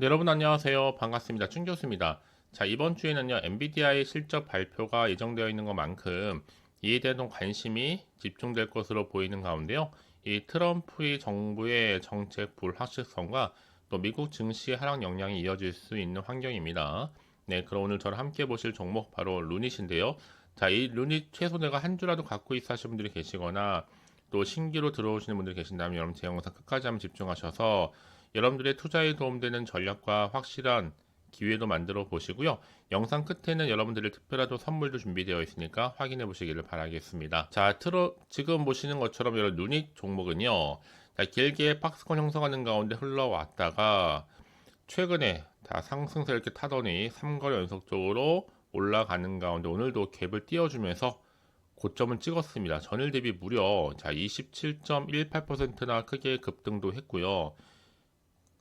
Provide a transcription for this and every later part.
네, 여러분 안녕하세요. 반갑습니다. 춘 교수입니다. 자, 이번 주에는요, 엔비디아의 실적 발표가 예정되어 있는 것만큼 이에 대한 관심이 집중될 것으로 보이는 가운데요. 이 트럼프의 정부의 정책 불확실성과 또 미국 증시 하락 영향이 이어질 수 있는 환경입니다. 네, 그럼 오늘 저랑 함께 보실 종목 바로 루닛인데요. 자, 이 루닛 최소 내가 한 주라도 갖고 있어 하시는 분들이 계시거나 또 신규로 들어오시는 분들이 계신다면 여러분 제 영상 끝까지 한번 집중하셔서 여러분들의 투자에 도움되는 전략과 확실한 기회도 만들어 보시고요. 영상 끝에는 여러분들의 특별하도 선물도 준비되어 있으니까 확인해 보시기를 바라겠습니다. 자, 트로, 지금 보시는 것처럼 이런 누닛 종목은요. 자, 길게 박스권 형성하는 가운데 흘러왔다가 최근에 다 상승세 이렇게 타더니 3거래 연속적으로 올라가는 가운데 오늘도 갭을 띄워주면서 고점을 찍었습니다. 전일 대비 무려 자 27.18%나 크게 급등도 했고요.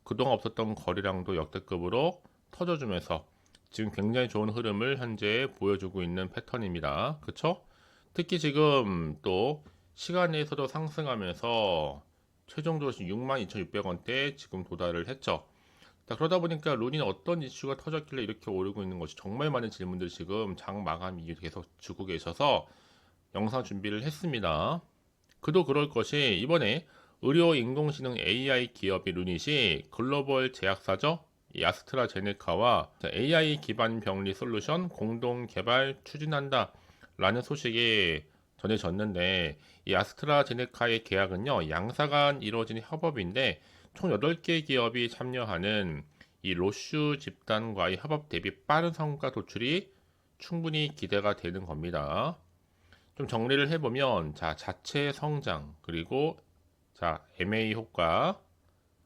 그동안 없었던 거래량도 역대급으로 터져주면서 지금 굉장히 좋은 흐름을 현재 보여주고 있는 패턴입니다. 그쵸? 특히 지금 또 시간 내에서도 상승하면서 최종적으로 62,600원대 지금 도달을 했죠. 자, 그러다 보니까 룬이 어떤 이슈가 터졌길래 이렇게 오르고 있는 것이 정말 많은 질문들 지금 장 마감 이후 계속 주고 계셔서 영상 준비를 했습니다. 그도 그럴 것이 이번에 의료 인공지능 AI 기업이 루닛이 글로벌 제약사죠. 이 아스트라제네카와 AI 기반 병리 솔루션 공동 개발 추진한다 라는 소식이 전해졌는데 이 아스트라제네카의 계약은요 양사 간 이루어진 협업인데 총 8개 기업이 참여하는 이 로슈 집단과의 협업 대비 빠른 성과 도출이 충분히 기대가 되는 겁니다. 좀 정리를 해보면 자 자체 성장 그리고 자, MA 효과.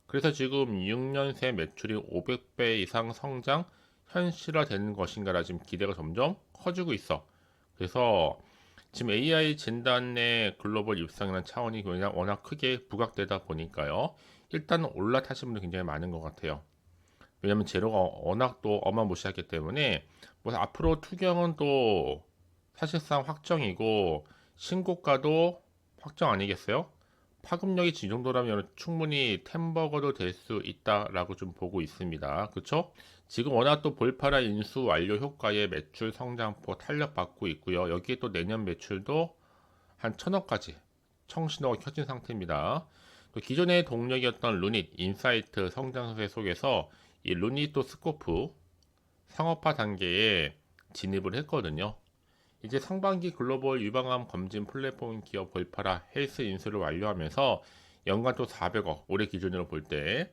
그래서 지금 6년 새 매출이 500배 이상 성장 현실화되는 것인가라 지금 기대가 점점 커지고 있어. 그래서 지금 AI 진단의 글로벌 입상이라는 차원이 그냥 워낙 크게 부각되다 보니까요. 일단 올라타신 분들 굉장히 많은 것 같아요. 왜냐면 재료가 워낙 또 어마무시하기 때문에 뭐 앞으로 투경은 또 사실상 확정이고 신고가도 확정 아니겠어요? 파급력이 이 정도라면 충분히 템버거도 될 수 있다라고 좀 보고 있습니다. 그렇죠? 지금 워낙 또 볼파라 인수 완료 효과에 매출 성장폭 탄력받고 있고요. 여기에 또 내년 매출도 한 천억까지 청신호가 켜진 상태입니다. 또 기존의 동력이었던 루닛, 인사이트 성장세 속에서 이 루닛 또 스코프 상업화 단계에 진입을 했거든요. 이제 상반기 글로벌 유방암 검진 플랫폼 기업 볼파라 헬스 인수를 완료하면서 연간 또 400억 올해 기준으로 볼 때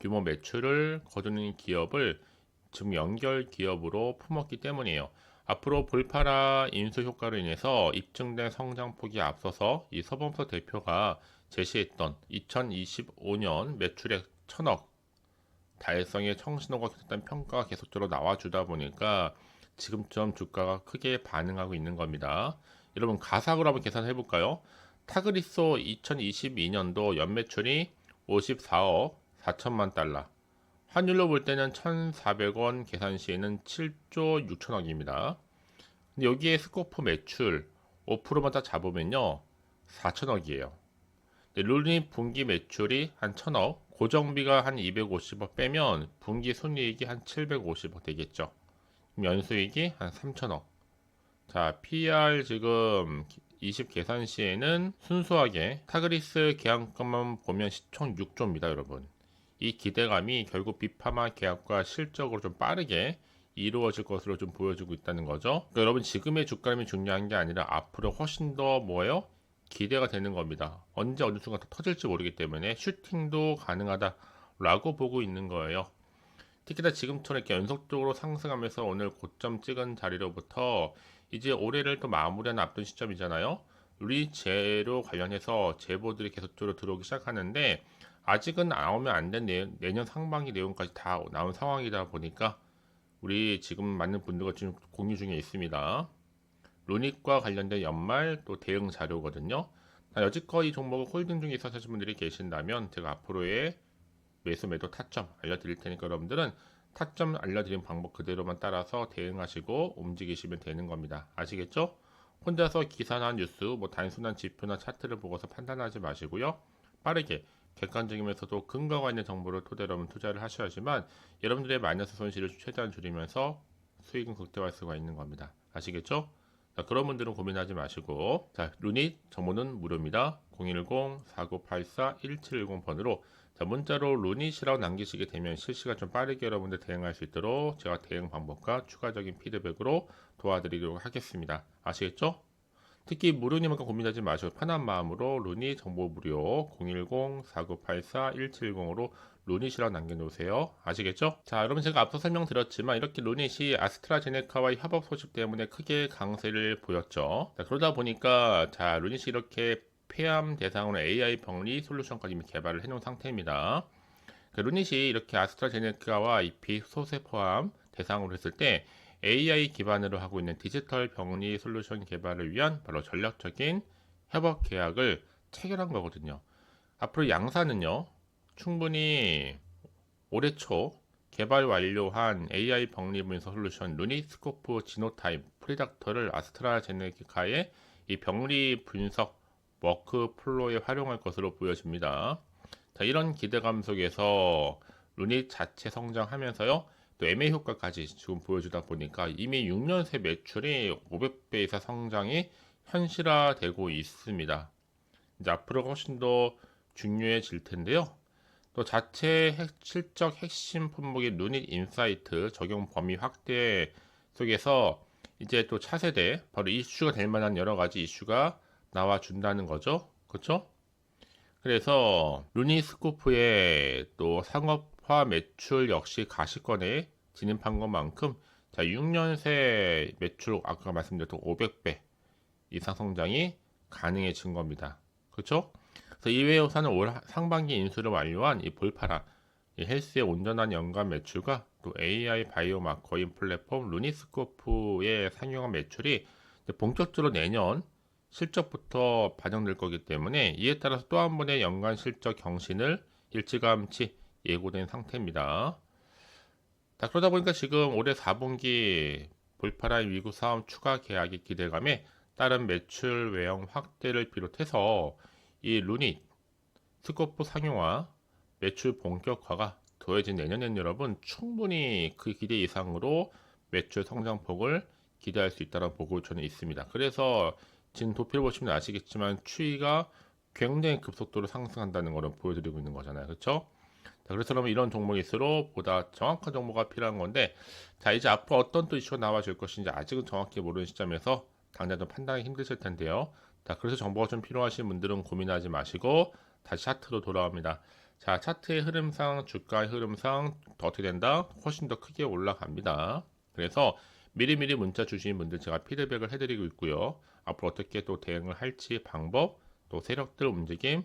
규모 매출을 거두는 기업을 지금 연결 기업으로 품었기 때문이에요. 앞으로 볼파라 인수 효과로 인해서 입증된 성장폭이 앞서서 이 서범서 대표가 제시했던 2025년 매출액 천억 달성의 청신호가 계속된 평가가 계속적으로 나와주다 보니까 지금점 주가가 크게 반응하고 있는 겁니다. 여러분 가상으로 한번 계산해 볼까요? 타그리소 2022년도 연매출이 54억 4천만 달러. 환율로 볼 때는 1,400원 계산 시에는 7조 6천억입니다. 근데 여기에 스코프 매출 5%만 딱 잡으면요. 4천억이에요. 룰린 분기 매출이 한 1천억, 고정비가 한 250억 빼면 분기 순이익이 한 750억 되겠죠. 연수익이 한 3천억. 자, PR 지금 20 계산 시에는 순수하게 타그리스 계약금만 보면 시총 6조입니다, 여러분. 이 기대감이 결국 비파마 계약과 실적으로 좀 빠르게 이루어질 것으로 좀 보여주고 있다는 거죠. 그러니까 여러분 지금의 주가림이 중요한 게 아니라 앞으로 훨씬 더 뭐예요? 기대가 되는 겁니다. 언제 어느 순간 더 터질지 모르기 때문에 슈팅도 가능하다라고 보고 있는 거예요. 특히나 지금처럼 이렇게 연속적으로 상승하면서 오늘 고점 찍은 자리로부터 이제 올해를 또 마무리하는 앞둔 시점이잖아요. 우리 재료 관련해서 제보들이 계속적으로 들어오기 시작하는데 아직은 나오면 안 된 내년 상반기 내용까지 다 나온 상황이다 보니까 우리 지금 맞는 분들과 지금 공유 중에 있습니다. 루닉과 관련된 연말 또 대응 자료거든요. 여지껏 이 종목을 홀딩 중에 하신 분들이 계신다면 제가 앞으로의 매수 매도 타점 알려드릴 테니까 여러분들은 타점 알려드린 방법 그대로만 따라서 대응하시고 움직이시면 되는 겁니다. 아시겠죠? 혼자서 기사나 뉴스, 뭐 단순한 지표나 차트를 보고서 판단하지 마시고요. 빠르게 객관적이면서도 근거가 있는 정보를 토대로 투자를 하셔야지만 여러분들의 마이너스 손실을 최대한 줄이면서 수익은 극대화할 수가 있는 겁니다. 아시겠죠? 자, 그런 분들은 고민하지 마시고 자, 루닛 정보는 무료입니다. 010-4984-1710번으로 자, 문자로 루닛이라고 남기시게 되면 실시간 좀 빠르게 여러분들 대응할 수 있도록 제가 대응 방법과 추가적인 피드백으로 도와드리도록 하겠습니다. 아시겠죠? 특히 무료니까 고민하지 마시고 편한 마음으로 루닛 정보 무료 010-4984-1710으로 루닛이라고 남겨놓으세요. 아시겠죠? 자, 여러분 제가 앞서 설명드렸지만 이렇게 루닛이 아스트라제네카와의 협업 소식 때문에 크게 강세를 보였죠. 자, 그러다 보니까 자, 루닛이 이렇게 폐암 대상으로 AI 병리 솔루션까지 개발을 해놓은 상태입니다. 그 루닛이 이렇게 아스트라제네카와 이 비소세포암 대상으로 했을 때 AI 기반으로 하고 있는 디지털 병리 솔루션 개발을 위한 바로 전략적인 협업 계약을 체결한 거거든요. 앞으로 양사는요, 충분히 올해 초 개발 완료한 AI 병리 분석 솔루션 루니스코프 지노타입 프리닥터를 아스트라제네카의 이 병리 분석 워크플로에 활용할 것으로 보여집니다. 자, 이런 기대감 속에서 루닛 자체 성장하면서요. 또 MA 효과까지 지금 보여주다 보니까 이미 6년 새 매출이 500배 이상 성장이 현실화되고 있습니다. 이제 앞으로가 훨씬 더 중요해질 텐데요. 또 자체 핵, 실적 핵심 품목인 루닛 인사이트 적용 범위 확대 속에서 이제 또 차세대 바로 이슈가 될 만한 여러 가지 이슈가 나와 준다는 거죠. 그렇죠? 그래서 루니스코프의 또 상업화 매출 역시 가시권에 진입한 것만큼 자 6년 새 매출 아까 말씀드렸던 500배 이상 성장이 가능해진 겁니다. 그렇죠? 그래서 이외의 회사는 올 상반기 인수를 완료한 이 볼파라 이 헬스의 온전한 연간 매출과 또 AI 바이오 마커인 플랫폼 루니스코프의 상용한 매출이 본격적으로 내년 실적부터 반영될 거기 때문에 이에 따라서 또 한 번의 연간 실적 경신을 일찌감치 예고된 상태입니다. 자, 그러다 보니까 지금 올해 4분기 볼파라인 위구 사업 추가 계약의 기대감에 따른 매출 외형 확대를 비롯해서 이 루닛 스코프 상용화 매출 본격화가 더해진 내년엔 여러분 충분히 그 기대 이상으로 매출 성장폭을 기대할 수 있다는 보고 저는 있습니다. 그래서 지금 도표를 보시면 아시겠지만 추이가 굉장히 급속도로 상승한다는 것을 보여드리고 있는 거잖아요. 그렇죠? 자, 그래서 그러면 이런 종목일수록 보다 정확한 정보가 필요한 건데 자 이제 앞으로 어떤 또 이슈가 나와줄 것인지 아직은 정확히 모르는 시점에서 당장 좀 판단이 힘드실 텐데요. 자 그래서 정보가 좀 필요하신 분들은 고민하지 마시고 다시 차트로 돌아옵니다. 자 차트의 흐름상 주가의 흐름상 더 어떻게 된다? 훨씬 더 크게 올라갑니다. 그래서 미리미리 문자 주신 분들 제가 피드백을 해드리고 있고요. 앞으로 어떻게 또 대응을 할지 방법, 또 세력들 움직임,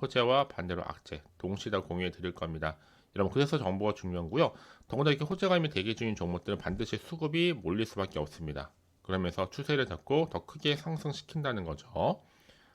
호재와 반대로 악재 동시에 다 공유해 드릴 겁니다. 여러분 그래서 정보가 중요하고요. 더군다나 이렇게 호재가 이미 대기 중인 종목들은 반드시 수급이 몰릴 수밖에 없습니다. 그러면서 추세를 잡고 더 크게 상승시킨다는 거죠.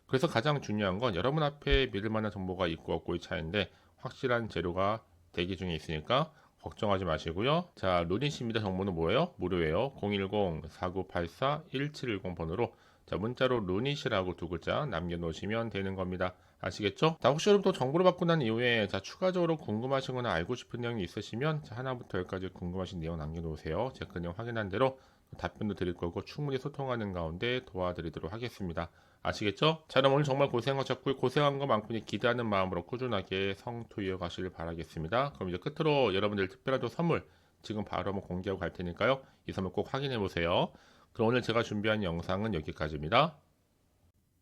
그래서 가장 중요한 건 여러분 앞에 믿을 만한 정보가 있고 없고의 차이인데 확실한 재료가 대기 중에 있으니까 걱정하지 마시고요. 자, 루닛입니다. 정보는 뭐예요? 무료예요. 010-4984-1710번으로 자, 문자로 루닛이라고 두 글자 남겨놓으시면 되는 겁니다. 아시겠죠? 자, 혹시 여러분 또 정보를 받고 난 이후에 자, 추가적으로 궁금하신 거나 알고 싶은 내용이 있으시면 자, 하나부터 열까지 궁금하신 내용 남겨놓으세요. 제가 그 내용 확인한 대로 답변도 드릴 거고 충분히 소통하는 가운데 도와드리도록 하겠습니다. 아시겠죠? 자, 그럼 오늘 정말 고생하셨고 고생한 것만큼이 기대하는 마음으로 꾸준하게 성투 이어가시길 바라겠습니다. 그럼 이제 끝으로 여러분들 특별한 또 선물 지금 바로 한번 공개하고 갈 테니까요. 이 선물 꼭 확인해 보세요. 그럼 오늘 제가 준비한 영상은 여기까지입니다.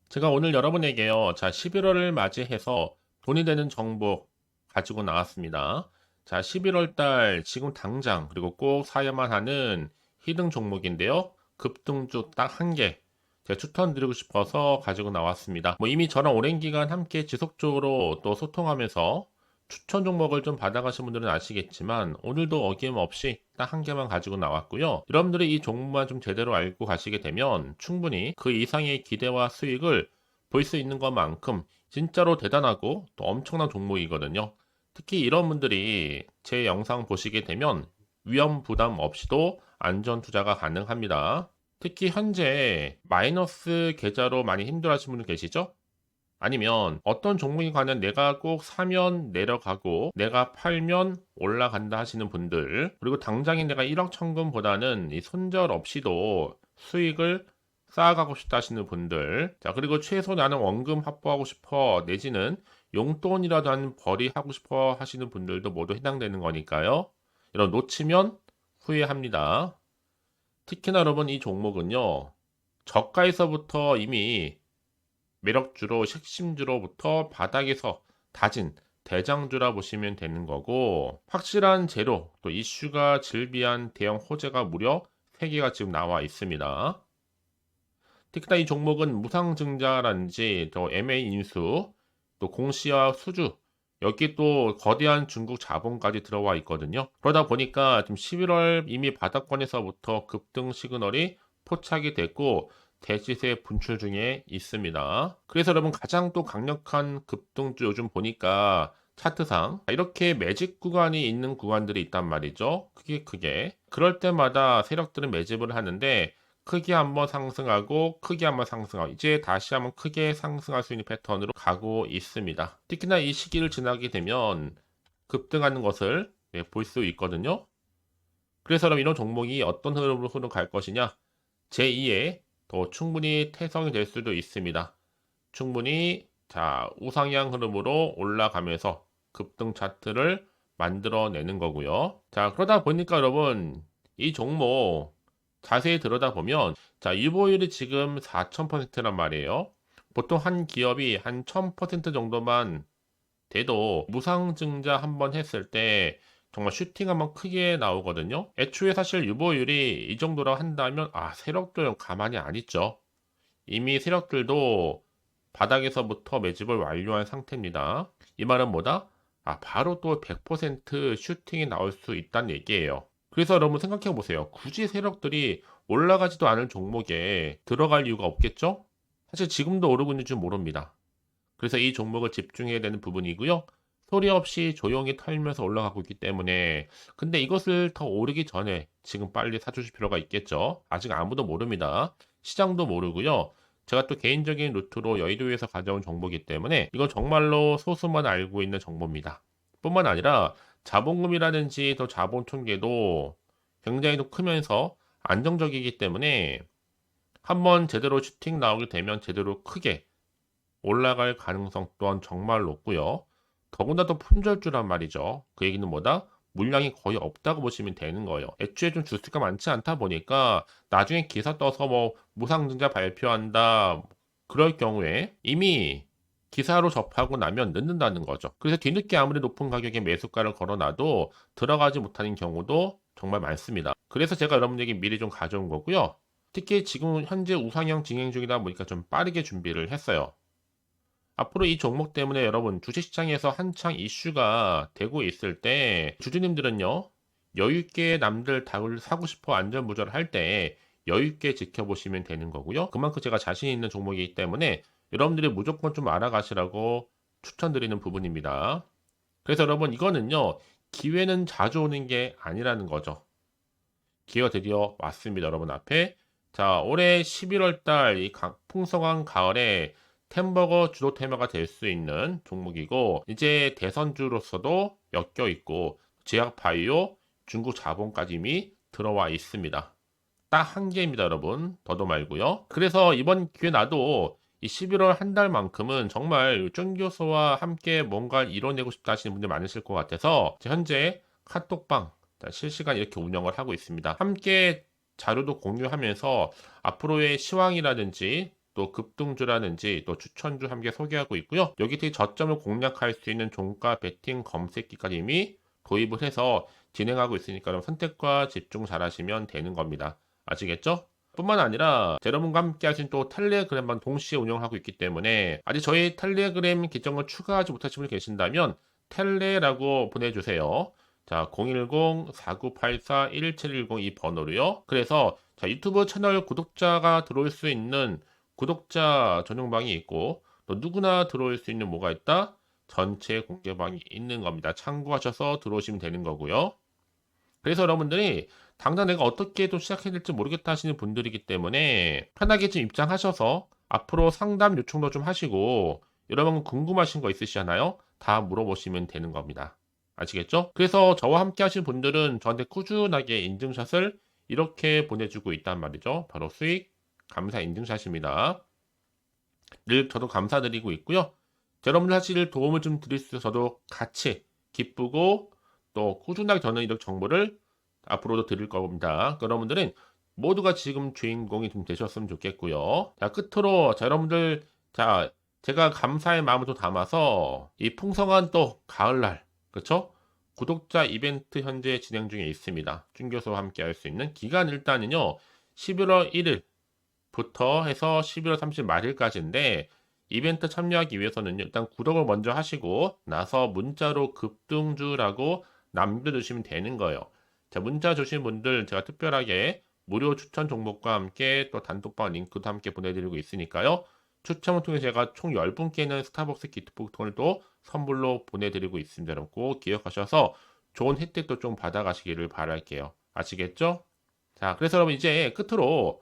제가 오늘 여러분에게요. 자, 11월을 맞이해서 돈이 되는 정보 가지고 나왔습니다. 자, 11월 달 지금 당장 그리고 꼭 사야만 하는 히든 종목인데요. 급등주 딱 한 개. 제가 추천드리고 싶어서 가지고 나왔습니다. 뭐 이미 저랑 오랜 기간 함께 지속적으로 또 소통하면서 추천 종목을 좀 받아가신 분들은 아시겠지만 오늘도 어김없이 딱 한 개만 가지고 나왔고요. 여러분들이 이 종목만 좀 제대로 알고 가시게 되면 충분히 그 이상의 기대와 수익을 볼 수 있는 것만큼 진짜로 대단하고 또 엄청난 종목이거든요. 특히 이런 분들이 제 영상 보시게 되면 위험 부담 없이도 안전 투자가 가능합니다. 특히 현재 마이너스 계좌로 많이 힘들어 하시는 분들 계시죠? 아니면 어떤 종목에 관한 내가 꼭 사면 내려가고 내가 팔면 올라간다 하시는 분들 그리고 당장에 내가 1억 천금보다는 이 손절 없이도 수익을 쌓아가고 싶다 하시는 분들 자 그리고 최소 나는 원금 확보하고 싶어 내지는 용돈이라도 한 벌이 하고 싶어 하시는 분들도 모두 해당되는 거니까요. 이런 놓치면 후회합니다. 특히나 여러분 이 종목은요 저가에서부터 이미 매력주로 핵심주로부터 바닥에서 다진 대장주라 보시면 되는 거고 확실한 재료 또 이슈가 즐비한 대형 호재가 무려 3개가 지금 나와 있습니다. 특히나 이 종목은 무상증자라든지 또 MA 인수 또 공시와 수주 여기 또 거대한 중국 자본까지 들어와 있거든요. 그러다 보니까 지금 11월 이미 바닥권에서부터 급등 시그널이 포착이 됐고 대시세 분출 중에 있습니다. 그래서 여러분 가장 또 강력한 급등주 요즘 보니까 차트상 이렇게 매집 구간이 있는 구간들이 있단 말이죠. 크게 크게. 그럴 때마다 세력들은 매집을 하는데 크게 한번 상승하고 크게 한번 상승하고 이제 다시 한번 크게 상승할 수 있는 패턴으로 가고 있습니다. 특히나 이 시기를 지나게 되면 급등하는 것을 네, 볼수 있거든요. 그래서 그럼 이런 종목이 어떤 흐름으로 흐름갈 것이냐? 제2의 더 충분히 태성이 될 수도 있습니다. 충분히 자 우상향 흐름으로 올라가면서 급등 차트를 만들어내는 거고요. 자 그러다 보니까 여러분 이 종목 자세히 들여다보면 자 유보율이 지금 4,000%란 말이에요. 보통 한 기업이 한 1,000% 정도만 돼도 무상증자 한번 했을 때 정말 슈팅 한번 크게 나오거든요. 애초에 사실 유보율이 이 정도라고 한다면 아 세력들 가만히 안 있죠. 이미 세력들도 바닥에서부터 매집을 완료한 상태입니다. 이 말은 뭐다? 아 바로 또 100% 슈팅이 나올 수 있다는 얘기예요. 그래서 여러분 생각해 보세요. 굳이 세력들이 올라가지도 않을 종목에 들어갈 이유가 없겠죠? 사실 지금도 오르고 있는 줄 모릅니다. 그래서 이 종목을 집중해야 되는 부분이고요. 소리 없이 조용히 털면서 올라가고 있기 때문에 근데 이것을 더 오르기 전에 지금 빨리 사주실 필요가 있겠죠. 아직 아무도 모릅니다. 시장도 모르고요. 제가 또 개인적인 루트로 여의도에서 가져온 정보이기 때문에 이건 정말로 소수만 알고 있는 정보입니다. 뿐만 아니라 자본금이라든지 더 자본 통계도 굉장히 또 크면서 안정적이기 때문에 한번 제대로 슈팅 나오게 되면 제대로 크게 올라갈 가능성 또한 정말 높고요. 더군다나 품절주란 말이죠. 그 얘기는 뭐다? 물량이 거의 없다고 보시면 되는 거예요. 애초에 좀 주스가 많지 않다 보니까 나중에 기사 떠서 뭐 무상증자 발표한다 그럴 경우에 이미 기사로 접하고 나면 늦는다는 거죠. 그래서 뒤늦게 아무리 높은 가격에 매수가를 걸어놔도 들어가지 못하는 경우도 정말 많습니다. 그래서 제가 여러분에게 미리 좀 가져온 거고요. 특히 지금 현재 우상향 진행 중이다 보니까 좀 빠르게 준비를 했어요. 앞으로 이 종목 때문에 여러분 주식시장에서 한창 이슈가 되고 있을 때 주주님들은요 여유있게 남들 닭을 사고 싶어 안전무절 할 때 여유있게 지켜보시면 되는 거고요. 그만큼 제가 자신 있는 종목이기 때문에 여러분들이 무조건 좀 알아가시라고 추천드리는 부분입니다. 그래서 여러분 이거는요 기회는 자주 오는 게 아니라는 거죠. 기회가 드디어 왔습니다 여러분 앞에. 자 올해 11월 달 이 풍성한 가을에 템버거 주도 테마가 될 수 있는 종목이고 이제 대선주로서도 엮여 있고 제약 바이오, 중국 자본까지 이미 들어와 있습니다. 딱 한 개입니다, 여러분. 더도 말고요. 그래서 이번 기회 나도 이 11월 한 달만큼은 정말 쫀 교수와 함께 뭔가를 이뤄내고 싶다 하시는 분들 많으실 것 같아서 현재 카톡방 실시간 이렇게 운영을 하고 있습니다. 함께 자료도 공유하면서 앞으로의 시황이라든지 또 급등주라든지 또 추천주 함께 소개하고 있고요. 여기 특히 저점을 공략할 수 있는 종가 베팅 검색기까지 이미 도입을 해서 진행하고 있으니까 그럼 선택과 집중 잘 하시면 되는 겁니다. 아시겠죠? 뿐만 아니라 여러분과 함께 하신 또 텔레그램만 동시에 운영하고 있기 때문에 아직 저희 텔레그램 계정을 추가하지 못하신 분이 계신다면 텔레라고 보내주세요. 자, 010-4984-1710 이 번호로요. 그래서 자, 유튜브 채널 구독자가 들어올 수 있는 구독자 전용방이 있고 또 누구나 들어올 수 있는 뭐가 있다? 전체 공개방이 있는 겁니다. 참고하셔서 들어오시면 되는 거고요. 그래서 여러분들이 당장 내가 어떻게 또 시작해야 될지 모르겠다 하시는 분들이기 때문에 편하게 좀 입장하셔서 앞으로 상담 요청도 좀 하시고 여러분 궁금하신 거 있으시잖아요? 다 물어보시면 되는 겁니다. 아시겠죠? 그래서 저와 함께 하신 분들은 저한테 꾸준하게 인증샷을 이렇게 보내주고 있단 말이죠. 바로 수익 감사 인증샷입니다. 늘 저도 감사드리고 있고요. 여러분들 사실 도움을 좀 드릴 수 있어서 저도 같이 기쁘고 또 꾸준하게 저는 이런 정보를 앞으로도 드릴 겁니다. 여러분들은 모두가 지금 주인공이 좀 되셨으면 좋겠고요. 자, 끝으로 자, 여러분들 자, 제가 감사의 마음을 또 담아서 이 풍성한 또 가을날 그렇죠? 구독자 이벤트 현재 진행 중에 있습니다. 준 교수와 함께 할 수 있는 기간 일단은요. 11월 1일 부터 해서 11월 30일 말일까지인데 이벤트 참여하기 위해서는 일단 구독을 먼저 하시고 나서 문자로 급등주라고 남겨주시면 되는 거예요. 자, 문자 주신 분들 제가 특별하게 무료 추천 종목과 함께 또 단톡방 링크도 함께 보내드리고 있으니까요. 추첨을 통해 제가 총 10분께는 스타벅스 기프트콘을 또 선물로 보내드리고 있습니다. 여러분 꼭 기억하셔서 좋은 혜택도 좀 받아가시기를 바랄게요. 아시겠죠? 자, 그래서 여러분 이제 끝으로